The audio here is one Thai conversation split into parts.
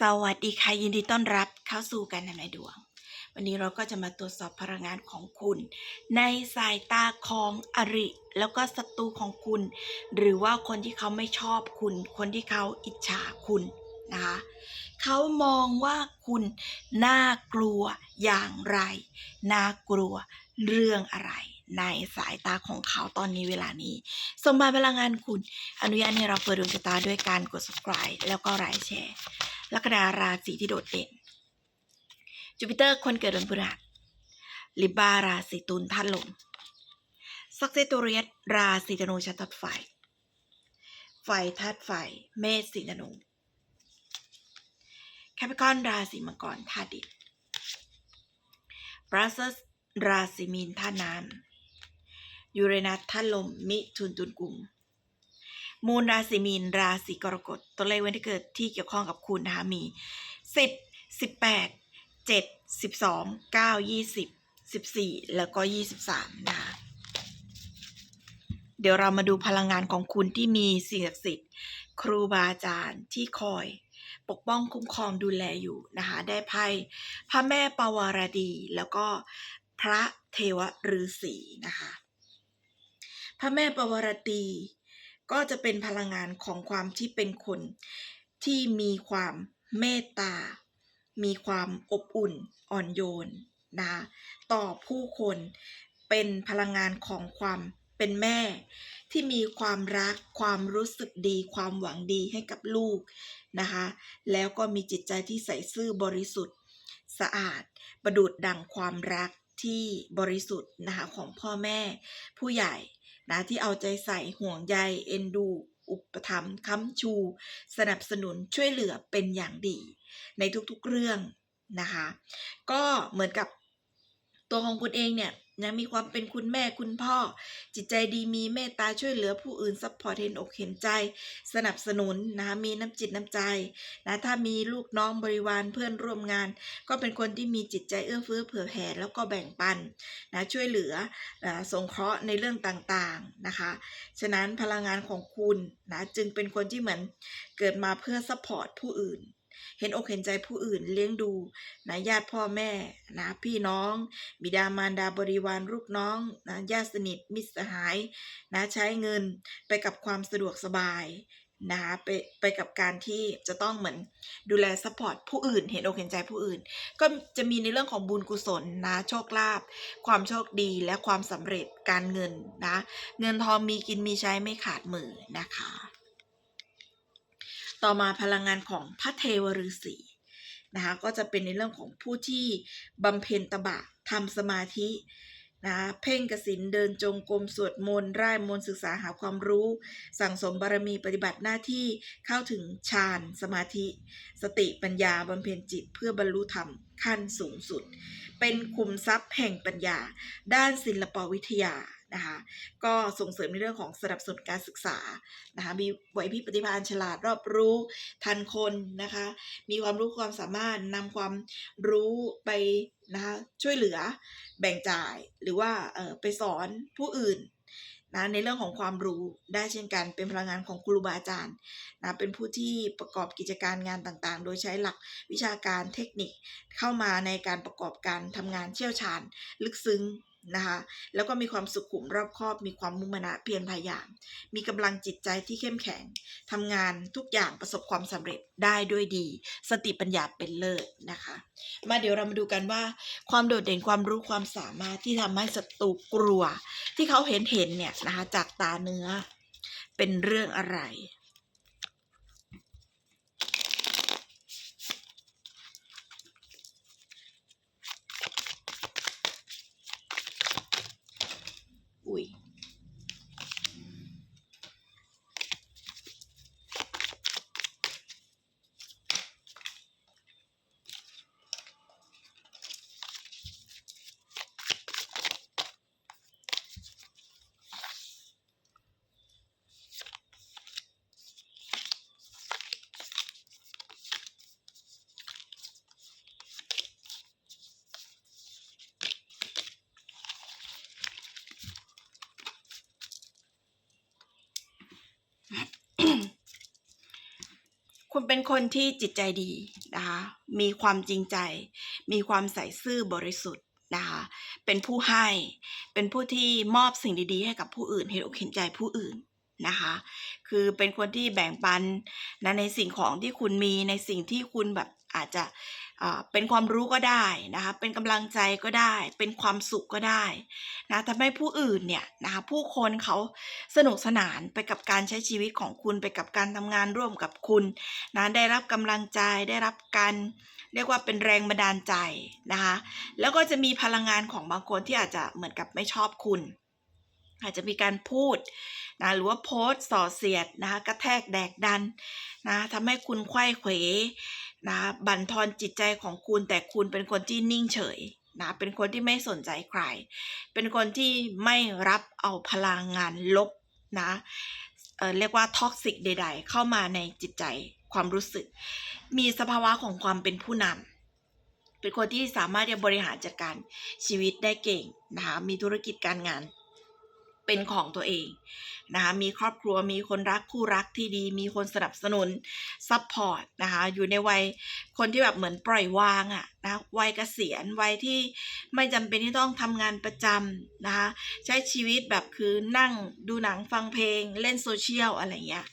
สวัสดีค่ะยินดีต้อนรับเข้าสู่การทำนายดวง วันนี้เราก็จะมาตรวจสอบพลังงานของคุณ ในสายตาของอริ แล้วก็ศัตรูของคุณ หรือว่าคนที่เขาไม่ชอบคุณ คนที่เขาอิจฉาคุณนะคะเขามองว่าคุณน่ากลัวอย่างไร น่ากลัวเรื่องอะไร ในสายตาของเขาตอนนี้เวลานี้ สมบัติพลังงานคุณ อนุญาตให้เราเปิดดวงชะตาด้วยการกด subscribe แล้วก็ไลค์แชร์ ลัคนาราศีที่โดดเด่น จูปิเตอร์คนเกิดวันพฤหัสลิบาราศีตุลธาตุลมซักเซตูเรียสราศีธนูชาติไฟ ไฟธาตุไฟ เมษสีธนูแคปิคอนราศีมังกรธาตุดินบรัสเซสราศีมีนธาตุน้ำยูเรนัสธาตุลม มิถุนตุลกุม มูลราศีมีนราศีกรกฎตัวเลขวันที่เกิดที่เกี่ยวข้องกับคุณนะคะมีสิบสิบแปดเจ็ดสิบสองเก้ายี่สิบสิบสี่แล้วก็ยี่สิบสามนะคะเดี๋ยวเรามาดูพลังงานของคุณที่มีสิ่งศักดิ์สิทธิ์ครูบาอาจารย์ที่คอย ปกป้องคุ้มครองดูแลอยู่นะคะได้ไพ่พระแม่ปวารดี แล้วก็พระเทวฤาษีนะคะ พระแม่ปวารตี ก็จะเป็นพลังงานของความที่เป็นคน ที่มีความเมตตา มีความอบอุ่นอ่อนโยนนะต่อผู้คนเป็นพลังงานของความเป็นแม่ ที่มีความรักความรู้สึกดี ความหวังดีให้กับลูกนะคะ แล้วก็มีจิตใจที่ใส่ซื่อบริสุทธิ์สะอาด ประดุดดังความรักที่บริสุทธิ์นะคะของพ่อแม่ผู้ใหญ่ นะที่เอาใจใส่ห่วงใยเอ็นดู อุปถัมภ์ค้ำชู สนับสนุนช่วยเหลือเป็นอย่างดี ในทุกๆเรื่องนะคะ ก็เหมือนกับตัวของคุณเองเนี่ย นะมีความเป็นคุณแม่คุณพ่อ จิตใจดีมีเมตตาช่วยเหลือผู้อื่นซัพพอร์ตเห็นอกเห็นใจ สนับสนุนนะมีน้ำจิตน้ำใจนะถ้ามีลูกน้องบริวารเพื่อนร่วมงาน ก็เป็นคนที่มีจิตใจเอื้อเฟื้อเผื่อแผ่แล้วก็แบ่งปันนะช่วยเหลือนะสงเคราะห์ในเรื่องต่างๆนะคะ ฉะนั้นพลังงานของคุณนะจึงเป็นคนที่เหมือนเกิดมาเพื่อซัพพอร์ตผู้อื่น เห็นอกเห็นใจผู้อื่นเลี้ยงดูนะญาติพ่อแม่นะพี่น้อง บิดามารดาบริวารลูกน้องนะญาติสนิทมิตรสหายนะใช้เงินไปกับความสะดวกสบายนะคะไปไปกับการที่จะต้องเหมือนดูแลซัพพอร์ตผู้อื่น เห็นอกเห็นใจผู้อื่น ก็จะมีในเรื่องของบุญกุศลนะโชคลาภความโชคดีและความสำเร็จการเงินนะเงินทองมีกินมีใช้ไม่ขาดมือนะคะ ต่อมาพลังงานของพระเทวฤาษีนะคะก็จะเป็นในเรื่องของผู้ที่บำเพ็ญตบะทำสมาธินะคะเพ่งกสินเดินจงกรมสวดมนต์ร่ายมนต์ศึกษาหาความรู้ สั่งสมบารมีปฏิบัติหน้าที่เข้าถึงฌานสมาธิ สติปัญญาบำเพ็ญจิตเพื่อบรรลุธรรมขั้นสูงสุด เป็นคุมทรัพย์แห่งปัญญา ด้านศิลปวิทยา นะคะก็ส่งเสริมในเรื่องของสนับสนุนการศึกษานะคะมีไหวพริบปฏิภาณฉลาดรอบรู้ทันคนนะคะมีความรู้ความสามารถนำความรู้ไปนะคะช่วยเหลือแบ่งจ่ายหรือว่าเออไปสอนผู้อื่นนะในเรื่องของความรู้ได้เช่นกันเป็นพลังงานของครูบาอาจารย์นะเป็นผู้ที่ประกอบกิจการงานต่างๆ โดยใช้หลักวิชาการเทคนิคเข้ามาในการประกอบการทำงานเชี่ยวชาญ ลึกซึ้ง นะคะแล้วก็มีความสุขุมรอบคอบ มีความมุ่งมั่นเพียรพยายาม มีกำลังจิตใจที่เข้มแข็งทำงานทุกอย่างประสบความสำเร็จได้ด้วยดี สติปัญญาเป็นเลิศนะคะ มาเดี๋ยวเรามาดูกันว่า ความโดดเด่นความรู้ความสามารถที่ทำให้ศัตรูกลัว ที่เขาเห็นเห็นเนี่ยนะคะจากตาเนื้อเป็นเรื่องอะไร อุ้ย เป็นคนที่จิตใจดีนะคะ มีความจริงใจ มีความใส่ซื่อบริสุทธิ์นะคะ เป็นผู้ให้ เป็นผู้ที่มอบสิ่งดีๆ ให้กับผู้อื่น เห็นอกเห็นใจผู้อื่นนะคะ คือเป็นคนที่แบ่งปันนะในสิ่งของที่คุณมีในสิ่งที่คุณแบบอาจจะ เป็นความรู้ก็ได้นะคะ เป็นกำลังใจก็ได้ เป็นความสุขก็ได้นะทำให้ผู้อื่นเนี่ยนะคะผู้คนเขาสนุกสนานไปกับการใช้ชีวิตของคุณไปกับการทำงานร่วมกับคุณนะได้รับกำลังใจได้รับการเรียกว่าเป็นแรงบันดาลใจนะคะ แล้วก็จะมีพลังงานของบางคนที่อาจจะเหมือนกับไม่ชอบคุณ อาจจะมีการพูดนะหรือว่าโพสต์ส่อเสียดนะคะกระแทกแดกดันนะทำให้คุณไขว้เขว นะบั่นทอนจิตใจของคุณแต่คุณเป็นคนที่นิ่งเฉยนะเป็นคนที่ไม่สนใจใคร เป็นคนที่ไม่รับเอาพลังงานลบนะเออเรียกว่าท็อกซิกใด ๆ เข้ามาในจิตใจความรู้สึก มีสภาวะของความเป็นผู้นำเป็นคนที่สามารถจะบริหารจัดการชีวิตได้เก่งนะคะมีธุรกิจการงาน เป็นของตัวเองนะคะมีครอบครัวมีคนรักคู่รักที่ดี มีคนสนับสนุนซัพพอร์ตนะคะอยู่ในวัยคนที่แบบเหมือนปล่อยวางอะนะวัยเกษียณวัยที่ไม่จำเป็นที่ต้องทำงานประจำนะคะใช้ชีวิตแบบคือนั่งดูหนังฟังเพลงเล่นโซเชียลอะไรเงี้ย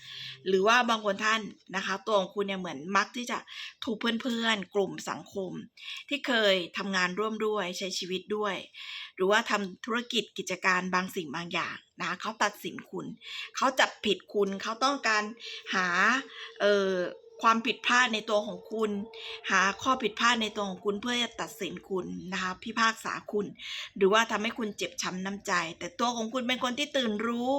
หรือว่าบางคนท่านนะคะ ตัวของคุณเนี่ยเหมือนมักที่จะถูกเพื่อนๆ กลุ่มสังคม ที่เคยทำงานร่วมด้วยใช้ชีวิตด้วย หรือว่าทำธุรกิจกิจการบางสิ่งบางอย่างนะเขาตัดสินคุณ เขาจับผิดคุณเขาต้องการหาเออ ความผิดพลาดในตัวของคุณ หาข้อผิดพลาดในตัวของคุณเพื่อจะตัดสินคุณนะคะพิพากษาคุณ หรือว่าทำให้คุณเจ็บช้ำน้ำใจ แต่ตัวของคุณเป็นคนที่ตื่นรู้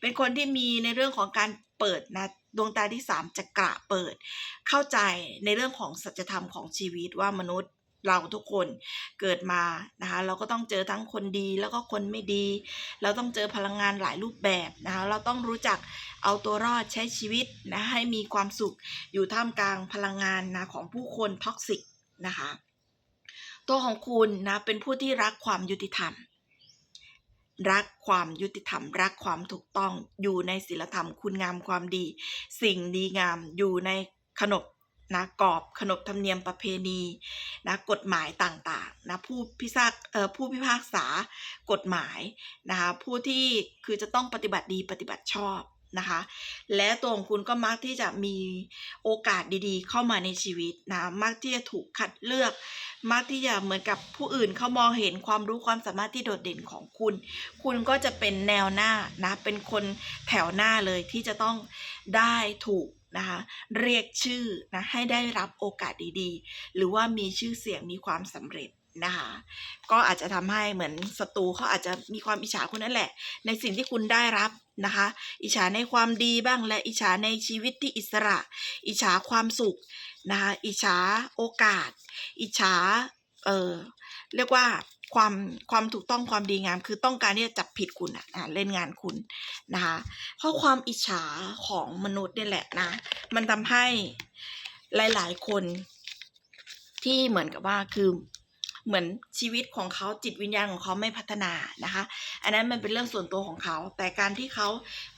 เป็นคนที่มีในเรื่องของการเปิดนะดวงตาที่สามจะกระเปิด เข้าใจในเรื่องของสัจธรรมของชีวิตว่ามนุษย์ เราทุกคนเกิดมานะคะเราก็ต้องเจอทั้งคนดีแล้วก็คนไม่ดี เราต้องเจอพลังงานหลายรูปแบบนะคะเราต้องรู้จักเอาตัวรอดใช้ชีวิตนะให้มีความสุขอยู่ท่ามกลางพลังงานนะของผู้คนท็อกซิกนะคะตัวของคุณนะเป็นผู้ที่รักความยุติธรรม รักความยุติธรรม รักความถูกต้องอยู่ในศีลธรรม คุณงามความดี สิ่งดีงามอยู่ในขนบ นะกรอบขนบธรรมเนียมประเพณีนะกฎหมายต่างๆนะผู้พิพากเอ่อผู้พิพากษากฎหมายนะคะผู้ที่คือจะต้องปฏิบัติดีปฏิบัติชอบนะคะและตัวของคุณก็มักที่จะมีโอกาสดีๆ เข้ามาในชีวิตนะมักที่จะถูกคัดเลือก มักที่จะเหมือนกับผู้อื่นเขามองเห็นความรู้ความสามารถที่โดดเด่นของคุณ คุณก็จะเป็นแนวหน้านะเป็นคนแถวหน้าเลยที่จะต้องได้ถูก นะคะเรียกชื่อนะให้ได้รับโอกาสดีๆ หรือว่ามีชื่อเสียงมีความสำเร็จนะคะก็อาจจะทำให้เหมือนศัตรูเขาอาจจะมีความอิจฉาคุณนั่นแหละ ในสิ่งที่คุณได้รับนะคะ อิจฉาในความดีบ้างและอิจฉาในชีวิตที่อิสระ อิจฉาความสุขนะคะอิจฉาโอกาส อิจฉาเออเรียกว่า ความความถูกต้องความดีงาม คือต้องการที่จะจับผิดคุณอะเล่นงานคุณนะคะเพราะความอิจฉาของมนุษย์เนี่ยแหละนะ มันทำให้หลาย ๆ คนที่เหมือนกับว่าคือ เหมือนชีวิตของเขาจิตวิญญาณของเขาไม่พัฒนานะคะ อันนั้นมันเป็นเรื่องส่วนตัวของเขา แต่การที่เขา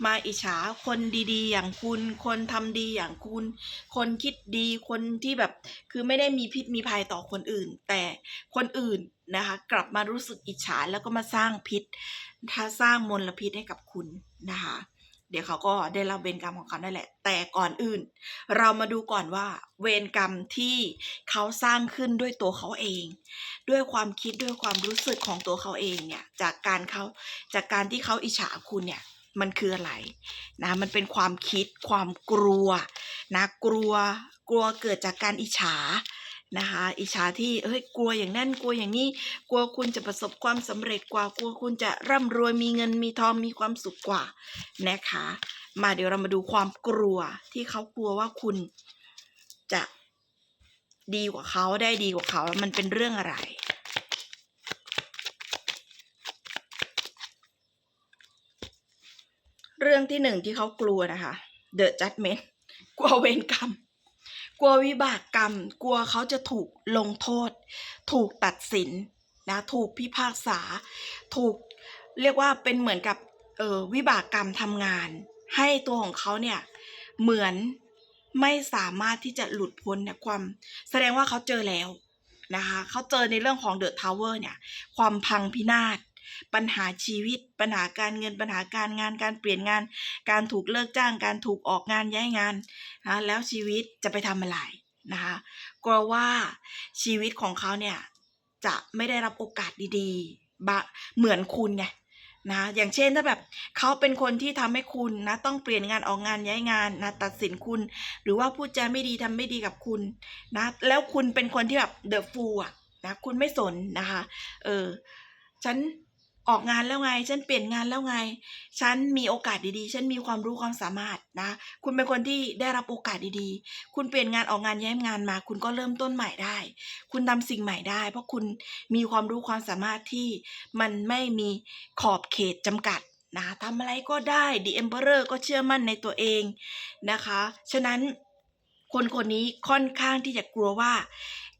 มาอิจฉาคนดีๆ อย่างคุณ คนทำดีอย่างคุณ คนคิดดีคนที่แบบคือไม่ได้มีพิษมีภัยต่อคนอื่น แต่คนอื่นนะคะ กลับมารู้สึกอิจฉาแล้วก็มาสร้างพิษถ้าสร้างมลพิษให้กับคุณนะคะ เดี๋ยวเขาก็ได้รับเวรกรรมของเขาได้แหละ แต่ก่อนอื่น เรามาดูก่อนว่า เวรกรรมที่เขาสร้างขึ้นด้วยตัวเขาเอง ด้วยความคิดด้วยความรู้สึกของตัวเขาเองเนี่ยจากการเขาจากการที่เขาอิจฉาคุณเนี่ยมันคืออะไรนะมันเป็นความคิดความกลัวนะกลัวกลัวเกิดจากการอิจฉา นะคะ อิจฉาที่เอ้ยกลัวอย่างนั้นกลัวอย่างนี้ กลัวคุณจะประสบความสำเร็จกว่ากลัวคุณจะร่ำรวยมีเงินมีทองมีความสุขกว่านะคะ มาเดี๋ยวเรามาดูความกลัวที่เขากลัวว่าคุณจะดีกว่าเขาได้ดีกว่าเขามันเป็นเรื่องอะไรเรื่องที่หนึ่งที่เขากลัวนะคะ The Judgment กลัวเวรกรรม กลัววิบากกรรม กลัวเขาจะถูกลงโทษ ถูกตัดสินนะถูกพิพากษา ถูกเรียกว่าเป็นเหมือนกับเออวิบากกรรมทำงาน ให้ตัวของเขาเนี่ยเหมือนไม่สามารถที่จะหลุดพ้นเนี่ยความแสดงว่าเขาเจอแล้วนะคะเขาเจอในเรื่องของเดอะทาวเวอร์เนี่ยความพังพินาศ ปัญหาชีวิต ปัญหาการเงินปัญหาการงานการเปลี่ยนงาน การถูกเลิกจ้าง การถูกออกงานย้ายงานนะแล้วชีวิตจะไปทำอะไรนะคะกลัวว่าชีวิตของเขาเนี่ยจะไม่ได้รับโอกาสดีๆบะเหมือนคุณไงนะอย่างเช่นถ้าแบบเขาเป็นคนที่ทำให้คุณนะต้องเปลี่ยนงานออกงานย้ายงานนะตัดสินคุณ หรือว่าพูดจาไม่ดีทำไม่ดีกับคุณนะแล้วคุณเป็นคนที่แบบเดอะฟูอะนะคุณไม่สนนะคะเออฉัน ออกงานแล้วไง ฉันเปลี่ยนงานแล้วไง ฉันมีโอกาสดีๆ ฉันมีความรู้ความสามารถนะ คุณเป็นคนที่ได้รับโอกาสดีๆ คุณเปลี่ยนงานออกงานย้ายงานมา คุณก็เริ่มต้นใหม่ได้ คุณทำสิ่งใหม่ได้ เพราะคุณมีความรู้ความสามารถที่มันไม่มีขอบเขตจำกัดนะทำอะไรก็ได้ The Emperor ก็เชื่อมั่นในตัวเองนะคะ ฉะนั้นคนคนนี้ค่อนข้างที่จะกลัวว่า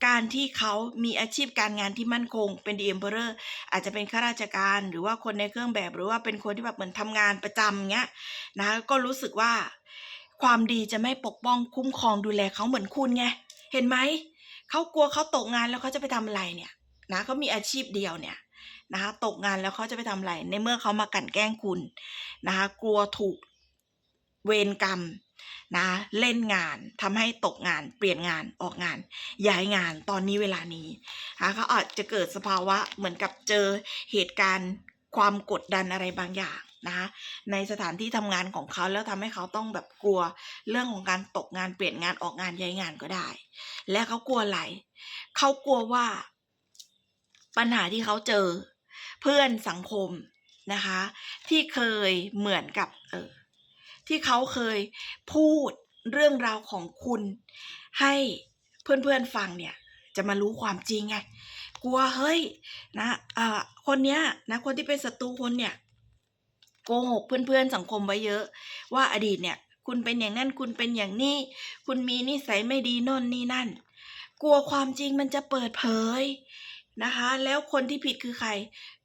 การที่เขามีอาชีพการงานที่มั่นคง เป็น The Emperor อาจจะเป็นข้าราชการหรือว่าคนในเครื่องแบบหรือว่าเป็นคนที่แบบเหมือนทำงานประจำเงี้ยนะก็รู้สึกว่าความดีจะไม่ปกป้องคุ้มครองดูแลเขาเหมือนคุณไงเห็นไหมเขากลัวเขาตกงานแล้วเขาจะไปทำอะไรเนี่ยนะเขามีอาชีพเดียวเนี่ยนะคะตกงานแล้วเขาจะไปทำอะไรในเมื่อเขามากั่นแกล้งคุณนะคะกลัวถูกเวรกรรม นะเล่นงานทำให้ตกงานเปลี่ยนงานออกงาน ย้ายงานตอนนี้เวลานี้นะเขาอาจจะเกิดสภาวะเหมือนกับเจอเหตุการณ์ความกดดันอะไรบางอย่างนะคะในสถานที่ทำงานของเขาแล้วทำให้เขาต้องแบบกลัวเรื่องของการตกงานเปลี่ยนงานออกงานย้ายงานก็ได้ และเขากลัวอะไรเขากลัวว่า ปัญหาที่เขาเจอ เพื่อนสังคมนะคะ ที่เคยเหมือนกับเออ ที่เขาเคยพูดเรื่องราวของคุณ ให้เพื่อนๆฟังเนี่ยจะมารู้ความจริงไงกลัวเฮ้ยนะเอ่อคนเนี้ยนะคนที่เป็นศัตรูคนเนี่ยโกหกเพื่อนๆสังคมไว้เยอะ ว่าอดีตเนี่ย คุณเป็นอย่างนั้นคุณเป็นอย่างนี้ คุณมีนิสัยไม่ดีโน่นนี่นั่น กลัวความจริงมันจะเปิดเผยนะคะ แล้วคนที่ผิดคือใคร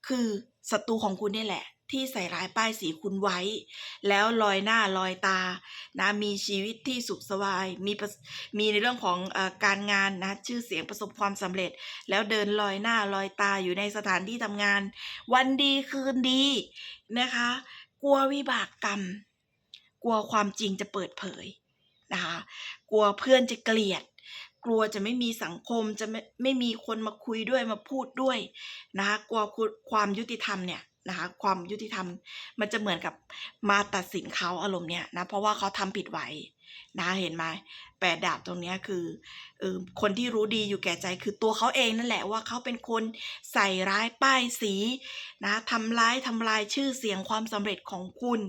คือศัตรูของคุณนี่แหละ ที่ใส่ร้ายป้ายสีคุณไว้ แล้วลอยหน้าลอยตานะมีชีวิตที่สุขสบายมีมีในเรื่องของอการงานนะชื่อเสียงประสบความสำเร็จ แล้วเดินลอยหน้าลอยตาอยู่ในสถานที่ทำงาน วันดีคืนดีนะคะ กลัววิบากกรรม กลัวความจริงจะเปิดเผยนะคะกลัวเพื่อนจะเกลียดกลัวจะไม่มีสังคมจะไม่ไม่มีคนมาคุยด้วยมาพูดด้วยนะคะกลัวความยุติธรรมเนี่ย นะคะความยุติธรรมมันจะเหมือนกับมาตัดสินเขาอารมณ์เนี่ยนะเพราะว่าเขาทำผิดไว้นะเห็นไหมแปดดาบตรงเนี้ยคือเออคนที่รู้ดีอยู่แก่ใจคือตัวเขาเองนั่นแหละว่าเขาเป็นคนใส่ร้ายป้ายสีนะทำร้ายทำลายชื่อเสียงความสำเร็จของคุณ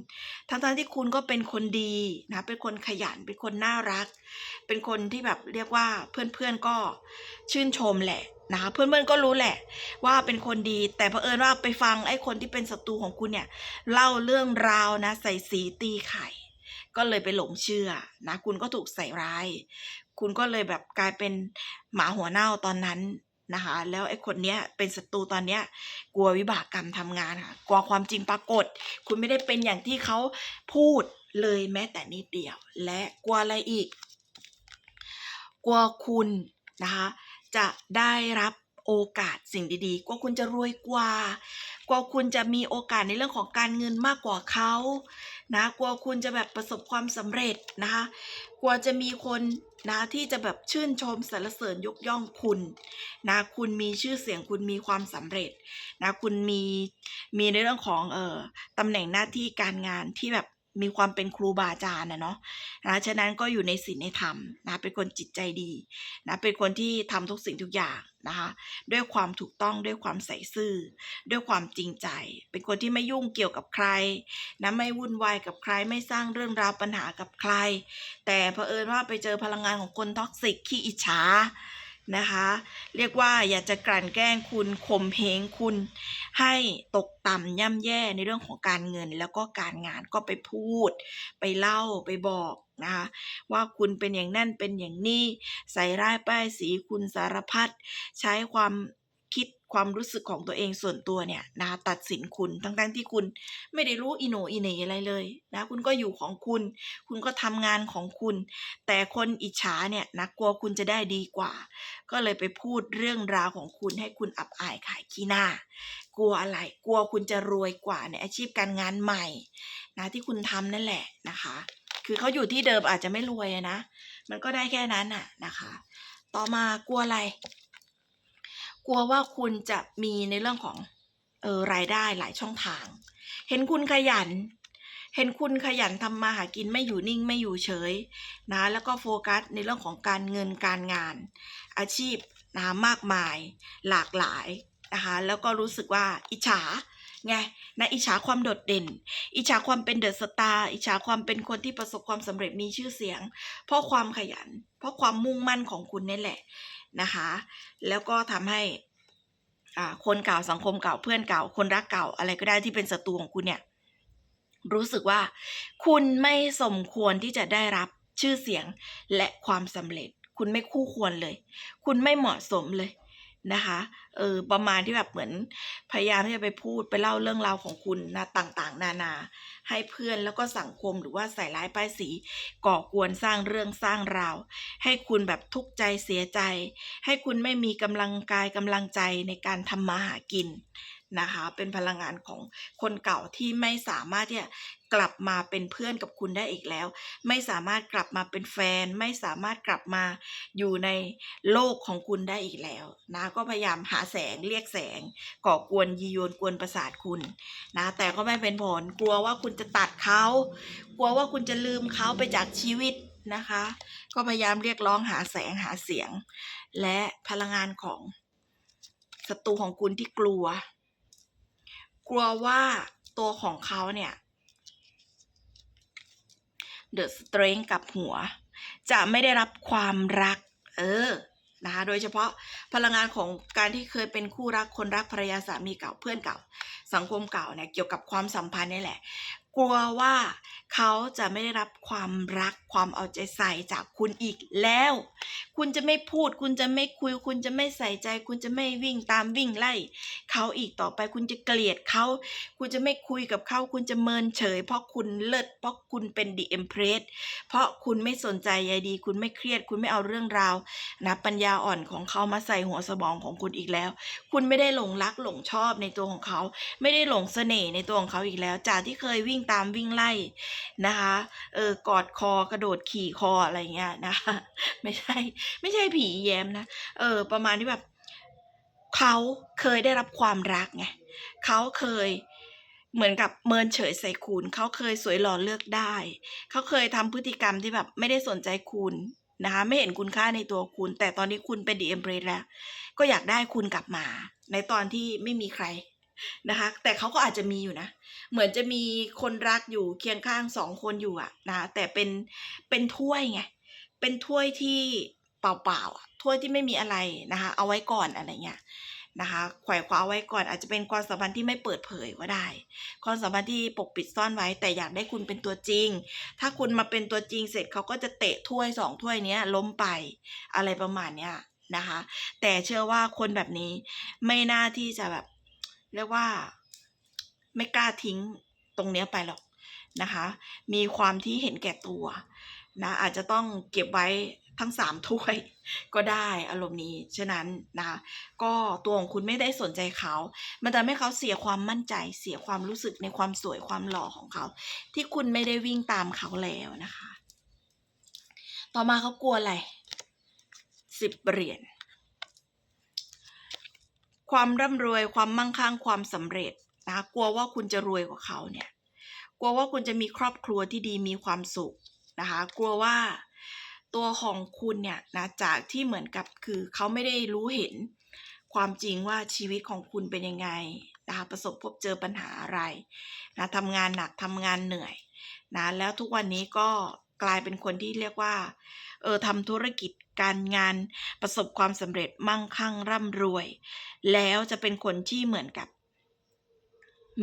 ทั้งๆที่คุณก็เป็นคนดีนะเป็นคนขยันเป็นคนน่ารัก เป็นคนที่แบบเรียกว่าเพื่อนๆก็ชื่นชมแหละ นะคะเพื่อนๆก็รู้แหละ ว่าเป็นคนดี แต่เผอิญว่าไปฟังไอ้คนที่เป็นศัตรูของคุณเนี่ยเล่าเรื่องราวนะ ใส่สีตีไข่ ก็เลยไปหลงเชื่อนะคุณก็ถูกใส่ร้าย คุณก็เลยแบบกลายเป็นหมาหัวเน่าตอนนั้นนะคะแล้วไอ้คนเนี้ยเป็นศัตรูตอนเนี้ยกลัววิบากกรรมทำงานค่ะกลัวความจริงปรากฏ คุณไม่ได้เป็นอย่างที่เขาพูดเลยแม้แต่นิดเดียว และกลัวอะไรอีก กลัวคุณนะคะ จะได้รับโอกาสสิ่งดีๆ กว่าคุณจะรวยกว่า กว่าคุณจะมีโอกาสในเรื่องของการเงินมากกว่าเขานะกว่าคุณจะแบบประสบความสำเร็จนะคะกว่าจะมีคนนะที่จะแบบชื่นชมสรรเสริญยกย่องคุณนะคุณมีชื่อเสียงคุณมีความสำเร็จนะคุณมีมีในเรื่องของเอ่อตำแหน่งหน้าที่การงานที่แบบ มีความเป็นครูบาอาจารย์นะเนาะนะฉะนั้นก็อยู่ในศีลในธรรมนะเป็นคนจิตใจดีนะเป็นคนที่ทำทุกสิ่งทุกอย่างนะคะด้วยความถูกต้องด้วยความใส่ซื่อ ด้วยความจริงใจ เป็นคนที่ไม่ยุ่งเกี่ยวกับใครนะไม่วุ่นวายกับใครไม่สร้างเรื่องราวปัญหากับใคร แต่เผอิญว่าไปเจอพลังงานของคนท็อกซิกขี้อิจฉา นะคะ เรียกว่าอยากจะกลั่นแกล้งคุณข่มเหงคุณ ให้ตกต่ำย่ำแย่ในเรื่องของการเงิน แล้วก็การงานก็ไปพูด ไปเล่าไปบอกนะคะว่าคุณเป็นอย่างนั่นเป็นอย่างนี้ใส่ร้ายป้ายสีคุณสารพัดใช้ความ คิดความรู้สึกของตัวเองส่วนตัวเนี่ยนะตัดสินคุณทั้งๆที่คุณไม่ได้รู้อีโนอีเนอะไรเลยนะคุณก็อยู่ของคุณ คุณก็ทำงานของคุณ แต่คนอิจฉาเนี่ยนะกลัวคุณจะได้ดีกว่า ก็เลยไปพูดเรื่องราวของคุณให้คุณอับอายขายขี้หน้า กลัวอะไรกลัวคุณจะรวยกว่าในอาชีพการงานใหม่นะที่คุณทำนั่นแหละนะคะ คือเขาอยู่ที่เดิมอาจจะไม่รวยนะ มันก็ได้แค่นั้นน่ะนะคะ ต่อมากลัวอะไร กลัวว่าคุณจะมีในเรื่องของเออรายได้หลายช่องทาง เห็นคุณขยัน เห็นคุณขยันทำมาหากินไม่อยู่นิ่งไม่อยู่เฉยนะแล้วก็โฟกัสในเรื่องของการเงินการงาน อาชีพนะมากมายหลากหลายนะคะแล้วก็รู้สึกว่าอิจฉาไงนะอิจฉาความโดดเด่น อิจฉาความเป็นเดอะสตาร์อิจฉาความเป็นคนที่ประสบความสำเร็จมีชื่อเสียง เพราะความขยัน เพราะความมุ่งมั่นของคุณนี่แหละ นะคะ แล้วก็ทำให้คนเก่าสังคมเก่าเพื่อนเก่า คนรักเก่าอะไรก็ได้ที่เป็นศัตรูของคุณเนี่ยรู้สึกว่า คุณไม่สมควรที่จะได้รับชื่อเสียงและความสำเร็จ คุณไม่คู่ควรเลย คุณไม่เหมาะสมเลย นะคะเออประมาณที่แบบเหมือนพยายามที่จะไปพูดไปเล่าเรื่องราวของคุณนะต่างๆ นานา ให้เพื่อนแล้วก็สังคมหรือว่าใส่ร้ายป้ายสีก่อกวนสร้างเรื่องสร้างราว ให้คุณแบบทุกข์ใจเสียใจ ให้คุณไม่มีกำลังกายกำลังใจในการทำมาหากิน นะคะ เป็นพลังงานของคนเก่าที่ไม่สามารถที่จะกลับมาเป็นเพื่อนกับคุณได้อีกแล้ว ไม่สามารถกลับมาเป็นแฟน ไม่สามารถกลับมาอยู่ในโลกของคุณได้อีกแล้วนะก็พยายามหาแสงเรียกแสง ก่อกวนยีโยนกวนประสาทคุณนะแต่ก็ไม่เป็นผลกลัวว่าคุณจะตัดเขากลัวว่าคุณจะลืมเขาไปจากชีวิตนะคะ ก็พยายามเรียกร้องหาแสงหาเสียง และพลังงานของศัตรูของคุณที่กลัว กลัวว่าตัวของเขาเนี่ยเดอะสเตร g กับหัว จะไม่ได้รับความรัก เออนะคะโดยเฉพาะพลังงานของการที่เคยเป็นคู่รักคนรักภรรยาสามีเก่าเพื่อนเก่า สังคมเก่าเนี่ยเกี่ยวกับความสัมพันธ์นี่แหละ กลัวว่า เขาจะไม่ได้รับความรักความเอาใจใส่จากคุณอีกแล้ว คุณจะไม่พูด คุณจะไม่คุย คุณจะไม่ใส่ใจ คุณจะไม่วิ่งตามวิ่งไล่ เขาอีกต่อไปคุณจะเกลียดเขา คุณจะไม่คุยกับเขา คุณจะเมินเฉย เพราะคุณเลิศเพราะคุณเป็นดีเอ็มเพรสเพราะคุณไม่สนใจใยดี คุณไม่เครียด คุณไม่เอาเรื่องราวนะปัญญาอ่อนของเขามาใส่หัวสมองของคุณอีกแล้ว คุณไม่ได้หลงรักหลงชอบในตัวของเขา ไม่ได้หลงเสน่ห์ในตัวของเขาอีกแล้ว จากที่เคยวิ่งตามวิ่งไล่นะคะเออกอดคอกระโดดขี่คออะไรเงี้ยนะคะไม่ใช่ ไม่ใช่ผีแย้มนะเออประมาณที่แบบเขาเคยได้รับความรักไงเขาเคยเหมือนกับเมินเฉยใส่คุณเขาเคยสวยหล่อเลือกได้ เขาเคยทำพฤติกรรมที่แบบไม่ได้สนใจคุณนะคะไม่เห็นคุณค่าในตัวคุณ แต่ตอนนี้คุณเป็นดีเอ็มเบรแล้ว ก็อยากได้คุณกลับมา ในตอนที่ไม่มีใคร นะคะ แต่เขาก็อาจจะมีอยู่นะ เหมือนจะมีคนรักอยู่เคียงข้างสองคนอยู่อะนะแต่เป็นเป็นถ้วยไงเป็นถ้วยที่เปล่าๆอะถ้วยที่ไม่มีอะไรนะคะ เอาไว้ก่อนอะไรเงี้ยนะคะขว่คว้าไว้ก่อนอาจจะเป็นความสัมพันธ์ที่ไม่เปิดเผยก็ได้ ความสัมพันธ์ที่ปกปิดซ่อนไว้ แต่อยากได้คุณเป็นตัวจริง ถ้าคุณมาเป็นตัวจริงเสร็จเขาก็จะเตะถ้วยสองถ้วยเนี้ยล้มไปอะไรประมาณเนี้ยนะคะ แต่เชื่อว่าคนแบบนี้ไม่น่าที่จะแบบ เรียกว่าไม่กล้าทิ้งตรงเนี้ยไปหรอกนะคะ มีความที่เห็นแก่ตัวนะอาจจะต้องเก็บไว้ทั้งสามถ้วยก็ได้อารมณ์นี้ ฉะนั้นนะคะก็ตัวของคุณไม่ได้สนใจเขา มันทำให้เขาเสียความมั่นใจ เสียความรู้สึกในความสวยความหล่อของเขา ที่คุณไม่ได้วิ่งตามเขาแล้วนะคะ ต่อมาเขากลัวอะไรสิบเหรียญ ความร่ำรวยความมั่งคั่งความสำเร็จนะคะกลัวว่าคุณจะรวยกว่าเขาเนี่ยกลัวว่าคุณจะมีครอบครัวที่ดีมีความสุขนะคะกลัวว่าตัวของคุณเนี่ยนะจากที่เหมือนกับคือเขาไม่ได้รู้เห็นความจริงว่าชีวิตของคุณเป็นยังไงนะคะประสบพบเจอปัญหาอะไรนะทำงานหนักทำงานเหนื่อยนะแล้วทุกวันนี้ก็กลายเป็นคนที่เรียกว่าเออทำธุรกิจ การงานประสบความสำเร็จมั่งคั่งร่ำรวย แล้วจะเป็นคนที่เหมือนกับ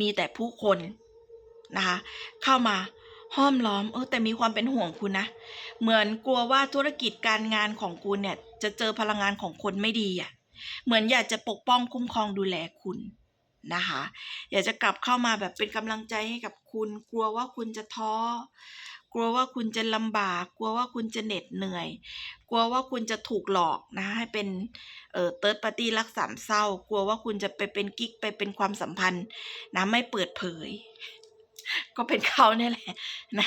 มีแต่ผู้คนนะคะเข้ามาห้อมล้อมเออแต่มีความเป็นห่วงคุณนะ เหมือนกลัวว่าธุรกิจการงานของคุณเนี่ย จะเจอพลังงานของคนไม่ดีอะเหมือนอยากจะปกป้องคุ้มครองดูแลคุณนะคะ อยากจะกลับเข้ามาแบบเป็นกำลังใจให้กับคุณ กลัวว่าคุณจะท้อ กลัวว่าคุณจะลำบาก กลัวว่าคุณจะเหน็ดเหนื่อย กลัวว่าคุณจะถูกหลอกนะให้เป็นเอ่อเติร์ดปาร์ตี้รักสามเศร้า กลัวว่าคุณจะไปเป็นกิ๊กไปเป็นความสัมพันธ์นะไม่เปิดเผย ก็เป็นเขาเนี่ยแหละนะ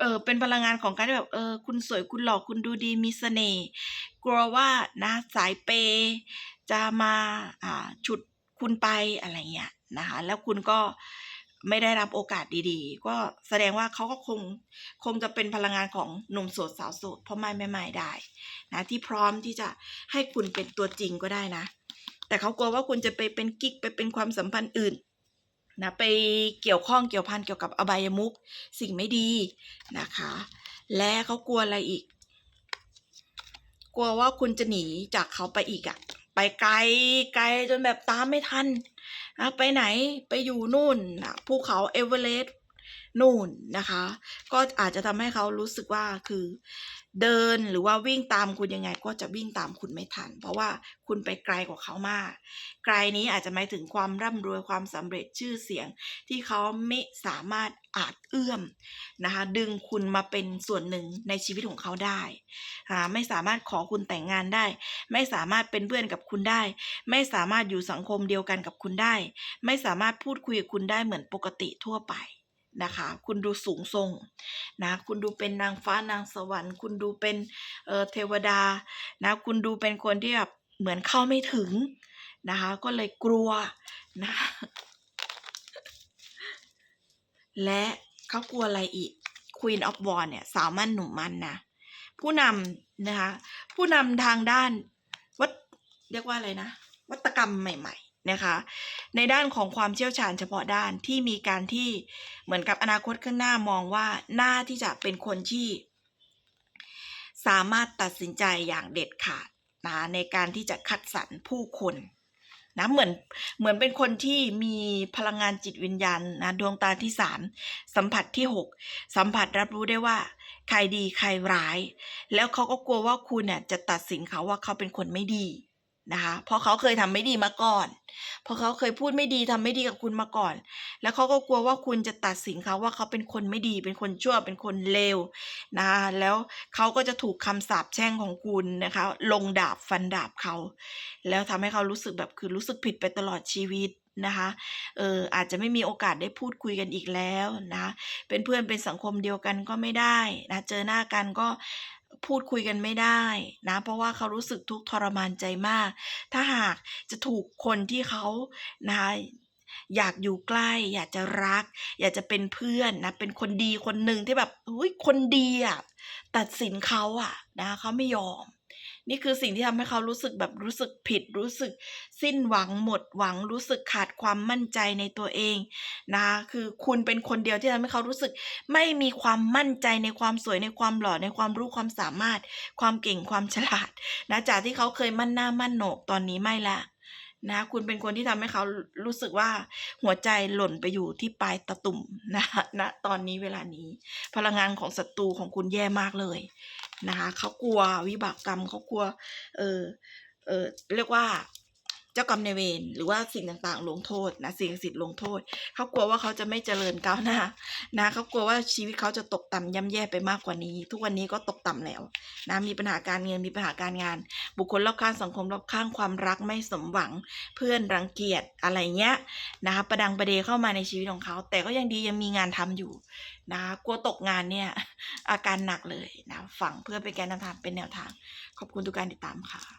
เออเป็นพลังงานของการที่แบบเออคุณสวยคุณหล่อคุณดูดีมีเสน่ห์กลัวว่านะสายเปจะมาอ่าฉุดคุณไปอะไรเงี้ยนะคะแล้วคุณก็ ไม่ได้รับโอกาสดีๆ ก็แสดงว่าเขาก็คงคงจะเป็นพลังงานของหนุ่มโสดสาวโสดพ่อไม้แม่ไม้ได้นะที่พร้อมที่จะให้คุณเป็นตัวจริงก็ได้นะ แต่เขากลัวว่าคุณจะไปเป็นกิ๊กไปเป็นความสัมพันธ์อื่นนะไปเกี่ยวข้องเกี่ยวพันเกี่ยวกับอบายมุขสิ่งไม่ดีนะคะ และเขากลัวอะไรอีก กลัวว่าคุณจะหนีจากเขาไปอีกอะไปไกลไกลจนแบบตามไม่ทัน นะไปไหนไปอยู่นู่นนะภูเขาเอเวอเรสต์นู่นนะคะ ก็อาจจะทำให้เขารู้สึกว่าคือ เดินหรือว่าวิ่งตามคุณยังไง ก็จะวิ่งตามคุณไม่ทัน เพราะว่าคุณไปไกลกว่าเขามาก ไกลนี้อาจจะหมายถึงความร่ำรวยความสำเร็จชื่อเสียง ที่เขาไม่สามารถอาจเอื้อมนะคะดึงคุณมาเป็นส่วนหนึ่งในชีวิตของเขาได้ไม่สามารถขอคุณแต่งงานได้ ไม่สามารถเป็นเพื่อนกับคุณได้ ไม่สามารถอยู่สังคมเดียวกันกับคุณได้ ไม่สามารถพูดคุยกับคุณได้เหมือนปกติทั่วไป นะคะ คุณดูสูงส่งนะ คุณดูเป็นนางฟ้านางสวรรค์ คุณดูเป็นเเทวดานะ คุณดูเป็นคนที่แบบเหมือนเข้าไม่ถึงนะคะ ก็เลยกลัวนะและเขากลัวอะไรอีก Queen of w a n เนี่ยสาวมั่นหนุ่มมั่นนะผู้นำนะคะ ผู้นำทางด้านวัดเรียกว่าอะไรนะ วัตกรรมใหม่ ๆ นะคะ ในด้านของความเชี่ยวชาญเฉพาะด้านที่มีการที่เหมือนกับอนาคตข้างหน้ามองว่าหน้าที่จะเป็นคนที่สามารถตัดสินใจอย่างเด็ดขาดนะในการที่จะคัดสรรผู้คนนะเหมือนเหมือนเป็นคนที่มีพลังงานจิตวิญญาณนะดวงตาที่สามสัมผัสที่หกสัมผัสรับรู้ได้ว่า ใครดีใครร้าย แล้วเขาก็กลัวว่าคุณเนี่ยจะตัดสินเขาว่าเขาเป็นคนไม่ดี นะคะเพราะเขาเคยทำไม่ดีมาก่อน เพราะเขาเคยพูดไม่ดีทำไม่ดีกับคุณมาก่อน แล้วเขาก็กลัวว่าคุณจะตัดสินเขาว่าเขาเป็นคนไม่ดี เป็นคนชั่ว เป็นคนเลวนะคะแล้วเขาก็จะถูกคำสาปแช่งของคุณนะคะ ลงดาบฟันดาบเขา แล้วทำให้เขารู้สึกแบบคือรู้สึกผิดไปตลอดชีวิตนะคะ เอออาจจะไม่มีโอกาสได้พูดคุยกันอีกแล้วนะ เป็นเพื่อนเป็นสังคมเดียวกันก็ไม่ได้นะ เจอหน้ากันก็ พูดคุยกันไม่ได้นะ เพราะว่าเขารู้สึกทุกข์ทรมานใจมาก ถ้าหากจะถูกคนที่เขานะคะอยากอยู่ใกล้ อยากจะรัก อยากจะเป็นเพื่อนนะเป็นคนดีคนหนึ่งที่แบบอุ้ยคนดีอะตัดสินเขาอะนะเขาไม่ยอม นี่คือสิ่งที่ทำให้เขารู้สึกแบบรู้สึกผิด รู้สึกสิ้นหวังหมดหวัง รู้สึกขาดความมั่นใจในตัวเองนะคะคือคุณเป็นคนเดียวที่ทำให้เขารู้สึก ไม่มีความมั่นใจในความสวยในความหล่อในความรู้ความสามารถ ความเก่งความฉลาดนะจากที่เขาเคยมั่นหน้ามั่นโหนกตอนนี้ไม่ละ นะคุณเป็นคนที่ทำให้เขารู้สึกว่าหัวใจหล่นไปอยู่ที่ปลายตะตุ่มนะณตอนนี้เวลานี้ พลังงานของศัตรูของคุณแย่มากเลยนะคะเขากลัววิบากกรรมเขากลัว เออเออเรียกว่า จ้ากรรมในเวรหรือว่าสิ่งต่างๆ ลงโทษนะสิ่งสิทธิ์ลงโทษเขากลัวว่าเขาจะไม่เจริญก้าวหน้านะเขากลัวว่าชีวิตเขาจะตกต่ำย่ำแย่ไปมากกว่านี้ ทุกวันนี้ก็ตกต่ำแล้วนะมีปัญหาการเงินมีปัญหาการงาน บุคคลรอบข้างสังคมรอบข้างความรักไม่สมหวังเพื่อนรังเกียจอะไรเงี้ยนะคะประดังประเดเข้ามาในชีวิตของเขา แต่ก็ยังดียังมีงานทำอยู่นะคะกลัวตกงานเนี่ยอาการหนักเลยนะฝังเพื่อเป็นแกนนำทางเป็นแนวทาง ขอบคุณทุกการติดตามค่ะ